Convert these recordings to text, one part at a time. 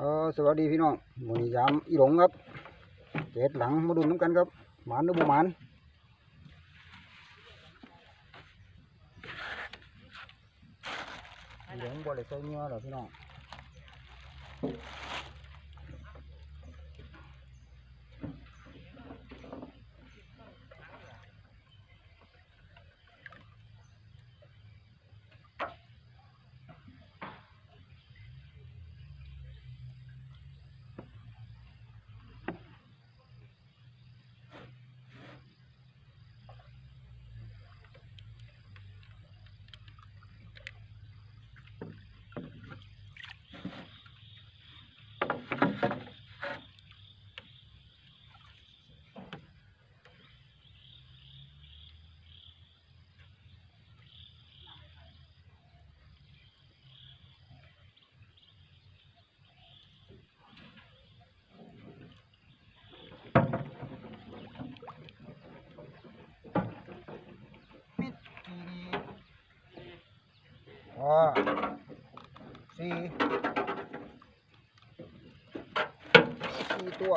เออสวัสดีพี่น้องวันนี้ยามอีหลงครับเจ็ดหลังมาดุนน้ำกันครับหมานหรือบ่หมานอีหลงบ่ได้ใส่เนื้อหรอกพี่น้อง อ๋อสี่สี่ตัว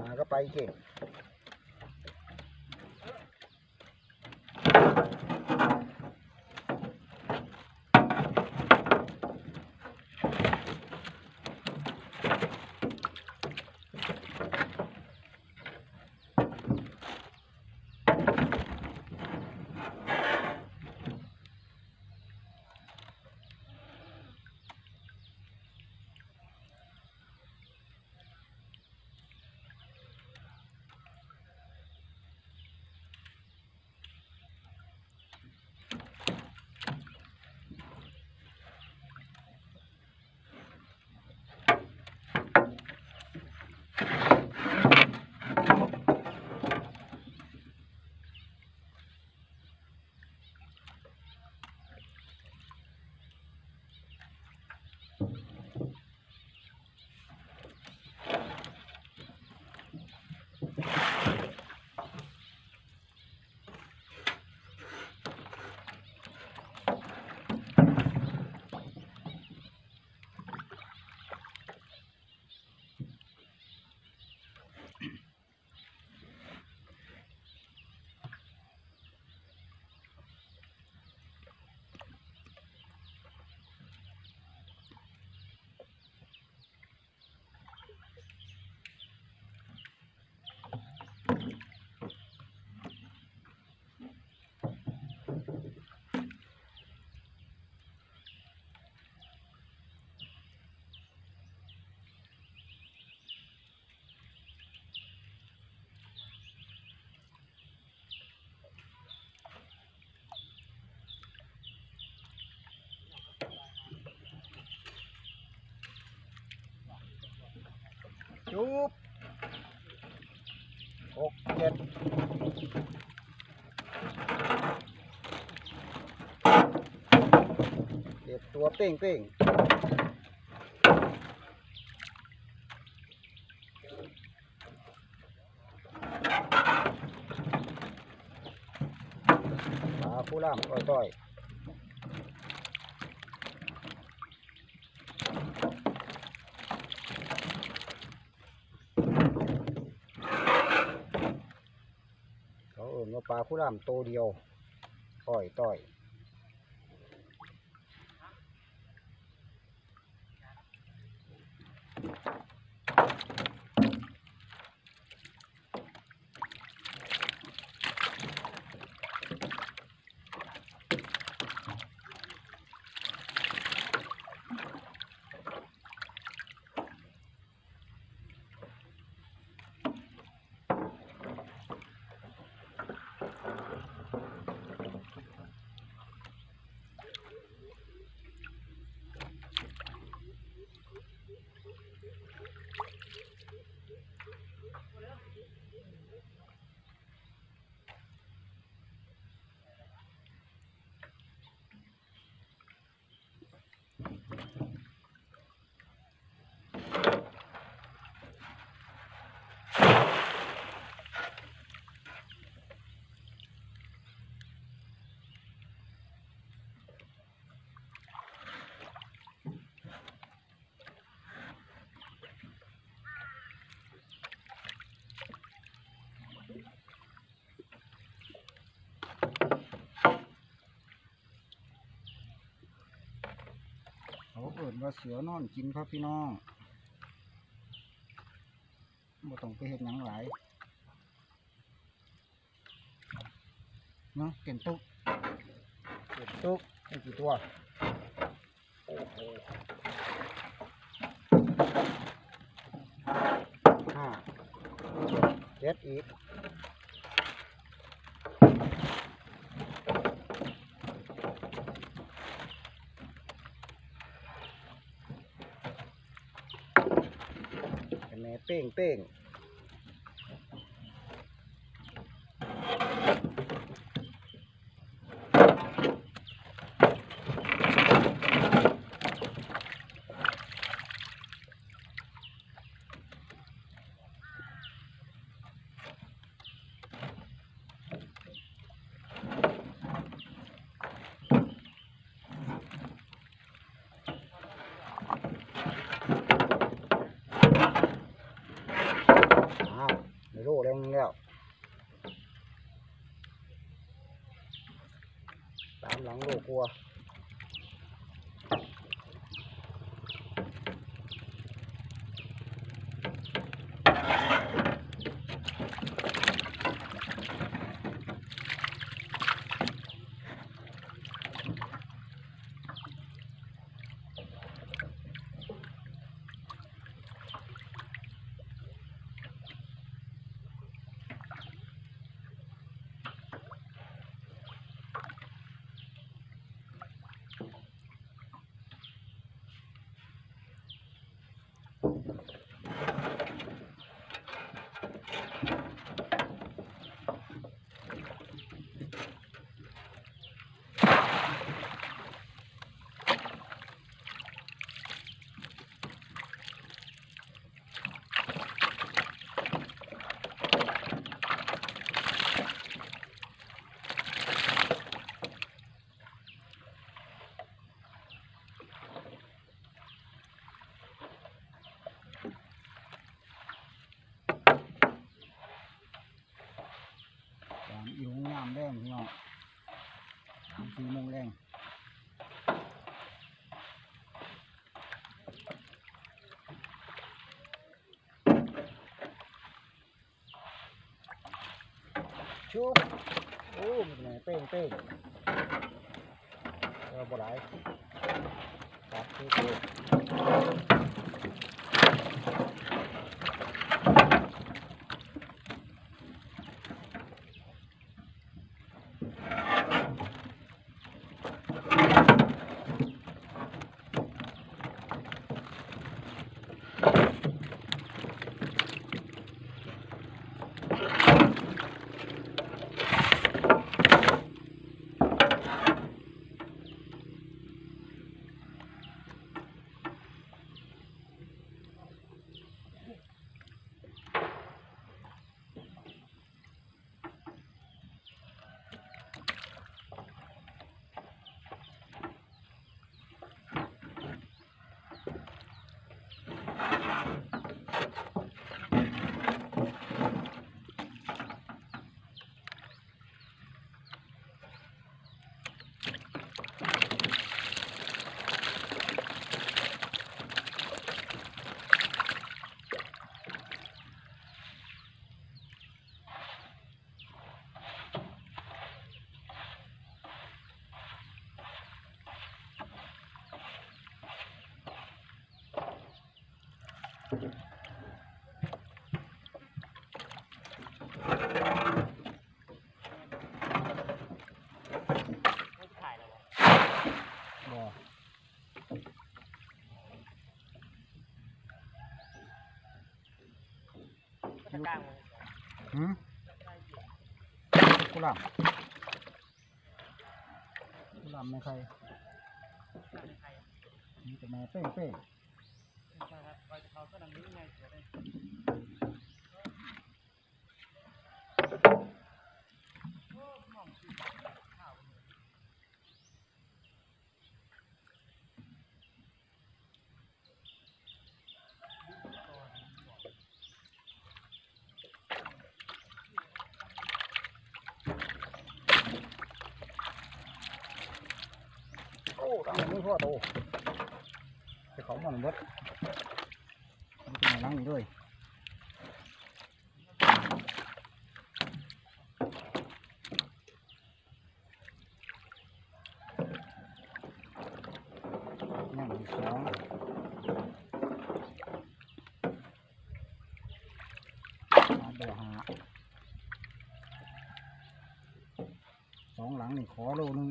มาก็ไปเก่ง จ็ดเด็ดตัวเป้งเป้งปลาผู้ล่ามต่อยต่อยเขาเอิ่นว่า ปลาผู้ล่ามโตวเดียวต่อยต่อย เขาเอิดว่าเสือนอนกินครับพี่น้อง เห็ดหยังหลายเนาะเก็นตุ๊กเก็นตุ๊กให้กี่ตัวโอ้โหห้าเจ็ดอีกเป็นแม่เป้งเป้ง ชุบโอ้มันเป็นไงเป้งเป้งเราบ่ได้ตัดคือคือบ่ หืมกุหลาบกุหลาบไม่ใครมีแต่แม่เป้งเป้ ตั้งมือพ่อโตไปเขาหมอนเบิดมันเป็นหลังนี่ด้วยนั่งอีกสองมาเบอร์หาสองหลังนี่ขอโลหนึง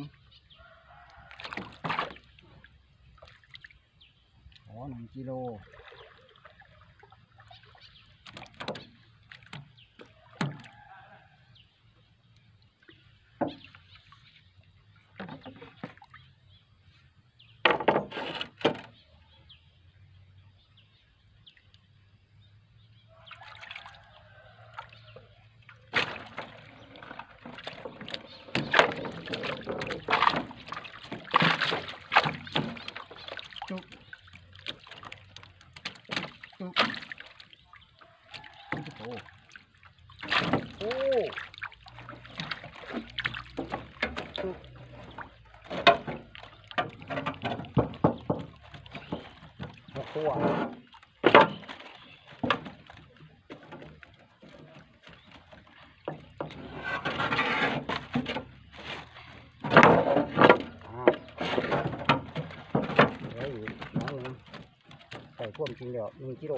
ขอหนึ่งกิโล โอ้ขั่วเหลืออีกน้องหนึ่งใส่พ่วงจริงเดี๋ยวหนึ่งกิโล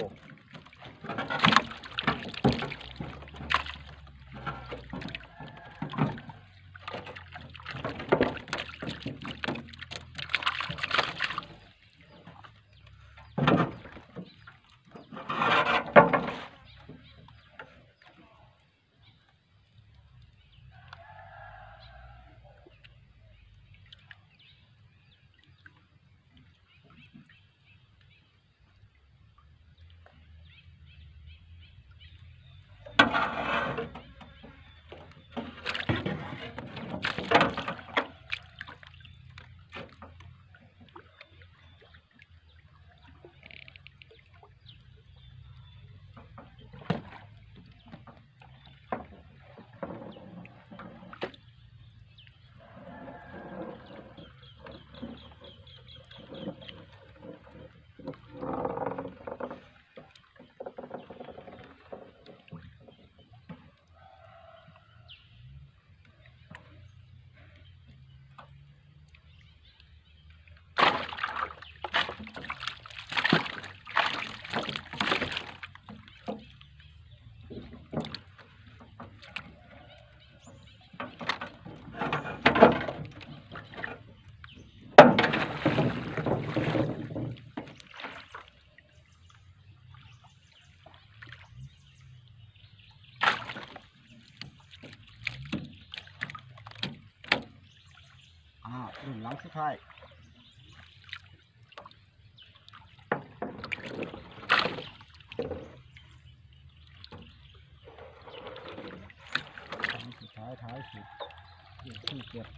หนึ่งหลังสุดท้ายหลังสุดท้ายท้ายสุดที่ที่เก็บ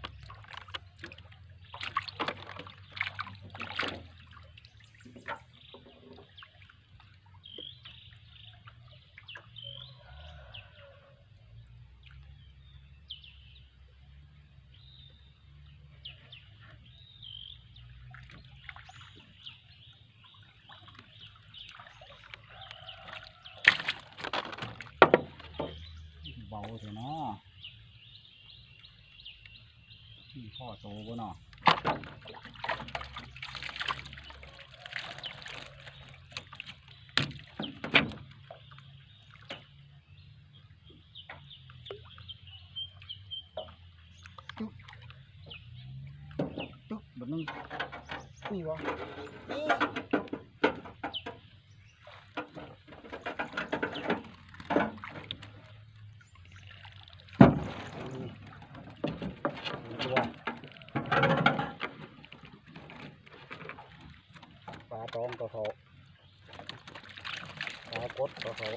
เบาเถอะเนาะที่พ่อโตบ่เนาะจุ๊บจุ๊บแบบนึงนี่วะนี่ตัวปลาตองก็ เขาปลากดขาเขา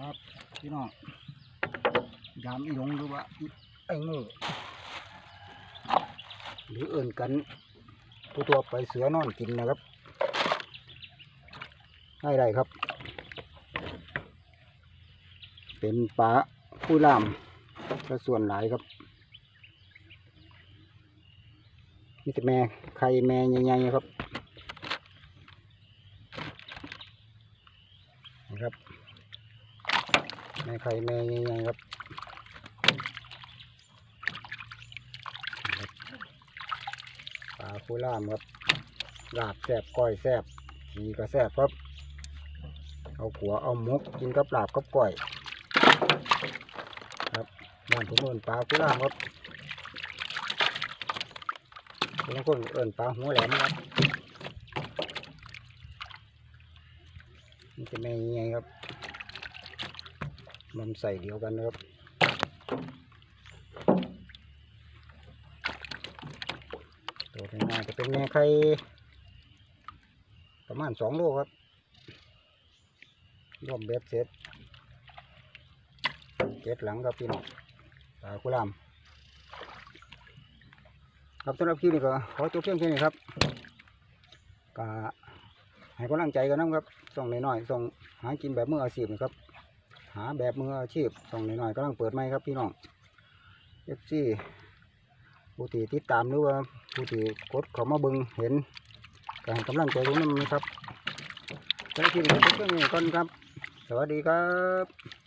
ครับพี่น้องยามอีหลงหรือว่าไอ้โงูหรือเอื่นกันตัวตัวไปเสือนอนกินนะครับได้ได้ครับ เป็นปลาผู้ล่ามก็ส่วนหลายครับนี่แต่แม่ไข่แม่ใหญ่ๆนะครับ แม่ ไข่แม่ใหญ่ๆครับปลาผู้ล่ามครับลาบแซบก้อยแซบขีก็แซบครับเอาขัวเอาหมกกินกับลาบกับก้อยครับบ้านผมเอินปลาผู้ล่ามครับบางคนเอินปลาหัวแหลมครับนี่จะแม่ใหญ่ครับ มันใส่เดียวกันนะครับตัวง่ายจะเป็นแม่ไข่ประมาณสองโลครับรวมเบ็ดเสร็จเจ็ดหลังครับพี่น้องปลาคุรามครับสำหรับคลิปนี้ก็ขอจบเพียงแค่นี้ครับก็ให้กำลังใจกันนะครับส่องน้อยๆส่องหากินแบบมืออาชีพนะครับ หาแบบมืออาชีพส่องหน่อยๆกำลังเปิดไหมครับพี่น้องเอฟซีผู้ที่ติดตามหรือว่าผู้ที่กดเขามาบึงเห็นการกำลังใจตรงนั้นนะครับใช้ที่นี้เพื่อนก่อนครับ สวัสดีครับ